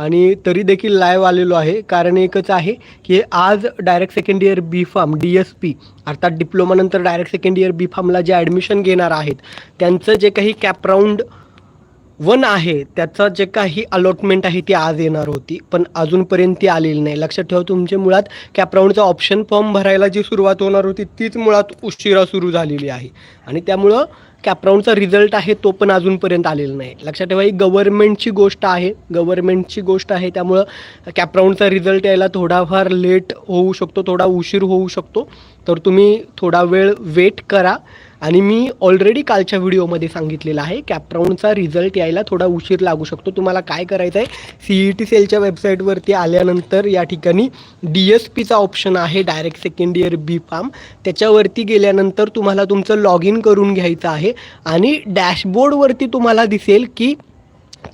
आणि तरी देखील लाईव्ह आलेलो आहे. कारण एकच आहे की आज direct second year B pharm D S P अर्थात डिप्लोमानंतर डायरेक्ट सेकंड इयर बी फार्मला जे ॲडमिशन घेणार आहेत त्यांचं जे काही कॅपराऊंड वन आहे त्याचा जे काही अलॉटमेंट आहे ती आज येणार होती पण अजूनपर्यंत ती आलेली नाही. लक्षात ठेवा तुमचे मुळात कॅपराऊंडचा ऑप्शन फॉर्म भरायला जी सुरुवात होणार होती तीच मुळात उशिरा सुरू झालेली आहे. आणि त्यामुळं कॅपराऊंडचा रिझल्ट आहे तो पण अजूनपर्यंत आलेला नाही. लक्षात ठेवा ही गव्हर्नमेंटची गोष्ट आहे. गव्हर्नमेंटची गोष्ट आहे त्यामुळं कॅपराऊंडचा रिझल्ट यायला थोडाफार लेट होऊ शकतो थोडा उशीर होऊ शकतो. तर तुम्ही थोडा वेळ वेट करा. आणि मी ऑलरेडी कालच्या व्हिडिओमध्ये सांगितलेलं आहे कॅपराऊंडचा रिझल्ट यायला थोडा उशीर लागू शकतो. तुम्हाला काय करायचं आहे सी ई टी सेलच्या वेबसाईटवरती आल्यानंतर या ठिकाणी डी एस पीचा ऑप्शन आहे direct second year B pharm त्याच्यावरती गेल्यानंतर तुम्हाला तुमचं लॉग इन करून घ्यायचं आहे आणि डॅशबोर्डवरती तुम्हाला दिसेल की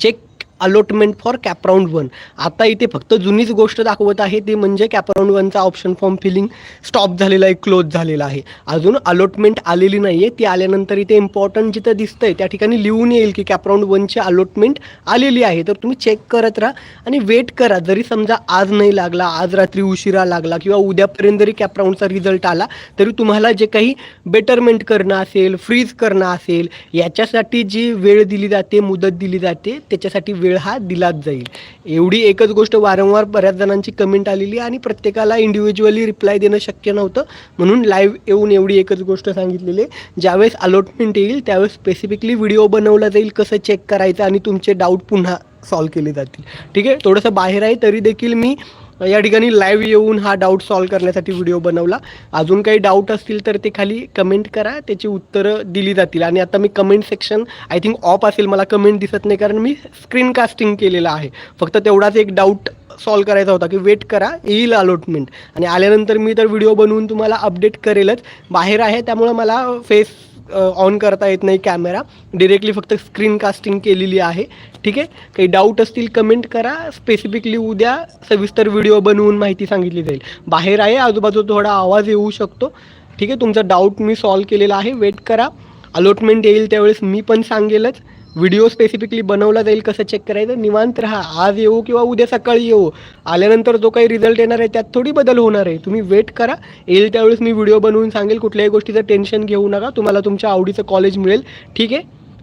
check allotment for CAP round one आता इथे फक्त जुनीच गोष्ट दाखवत आहे ती म्हणजे कॅपराऊंड वनचा ऑप्शन फॉर्म फिलिंग स्टॉप झालेला आहे क्लोज झालेला आहे. अजून अलॉटमेंट आलेली नाही आहे ती आल्यानंतर इथे इम्पॉर्टंट जिथं दिसतंय त्या ठिकाणी लिहून येईल की कॅपराऊंड वनची अलॉटमेंट आलेली आहे. तर तुम्ही चेक करत राहा आणि वेट करा. जरी समजा आज नाही लागला आज रात्री उशिरा लागला किंवा उद्यापर्यंत जरी कॅपराऊंडचा रिझल्ट आला तरी तुम्हाला जे काही बेटरमेंट करणं असेल फ्रीज करणं असेल याच्यासाठी जी वेळ दिली जाते मुदत दिली जाते त्याच्यासाठी वेळ हा दिलाच जाईल. एवढी एकच गोष्ट वारंवार बऱ्याच जणांची कमेंट आलेली आणि प्रत्येकाला इंडिव्हिज्युअली रिप्लाय देणं शक्य नव्हतं. म्हणून लाईव्ह येऊन एवढी एकच गोष्ट सांगितलेली आहे. ज्यावेळेस अलॉटमेंट येईल त्यावेळेस स्पेसिफिकली व्हिडिओ बनवला जाईल कसं चेक करायचं आणि तुमचे डाऊट पुन्हा सॉल्व केले जातील. ठीक आहे? थोडंसं बाहेर आहे तरी देखील मी या ठिकाणी लाईव्ह येऊन हा डाऊट सॉल्व करण्यासाठी व्हिडिओ बनवला. अजून काही डाऊट असतील तर ते खाली कमेंट करा. त्याची उत्तरं दिली जातील. आणि आता मी comment section I think off असेल. मला कमेंट दिसत नाही कारण मी स्क्रीन कास्टिंग केलेलं आहे. फक्त तेवढाच एक डाऊट सॉल्व करायचा होता की वेट करा येईल अलॉटमेंट आणि आल्यानंतर मी तर व्हिडिओ बनवून तुम्हाला अपडेट करेलच. बाहेर आहे त्यामुळं मला फेस ऑन करता येत नाही कॅमेरा डिरेक्टली फक्त स्क्रीन कास्टिंग केलेली आहे. ठीक आहे? काही डाऊट असतील कमेंट करा. स्पेसिफिकली उद्या सविस्तर व्हिडिओ बनवून माहिती सांगितली जाईल. बाहेर आहे आजूबाजू थोडा आवाज येऊ शकतो. ठीक आहे? तुमचा डाऊट मी सॉल्व केलेला आहे. वेट करा. अलॉटमेंट येईल त्यावेळेस मी पण सांगेलच. व्हिडिओ स्पेसिफिकली बनवला जाईल कसं चेक करायचं? निवांत राहा. आज येऊ किंवा उद्या सकाळी येऊ. आल्यानंतर जो काही रिझल्ट येणार आहे त्यात थोडी बदल होणार आहे. तुम्ही वेट करा. येईल त्यावेळेस मी व्हिडिओ बनवून सांगेल. कुठल्याही गोष्टीचं टेन्शन घेऊ नका. तुम्हाला तुमच्या आवडीचं कॉलेज मिळेल. ठीक आहे?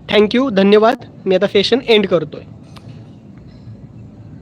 थँक्यू धन्यवाद. मी आता सेशन एंड करतो आहे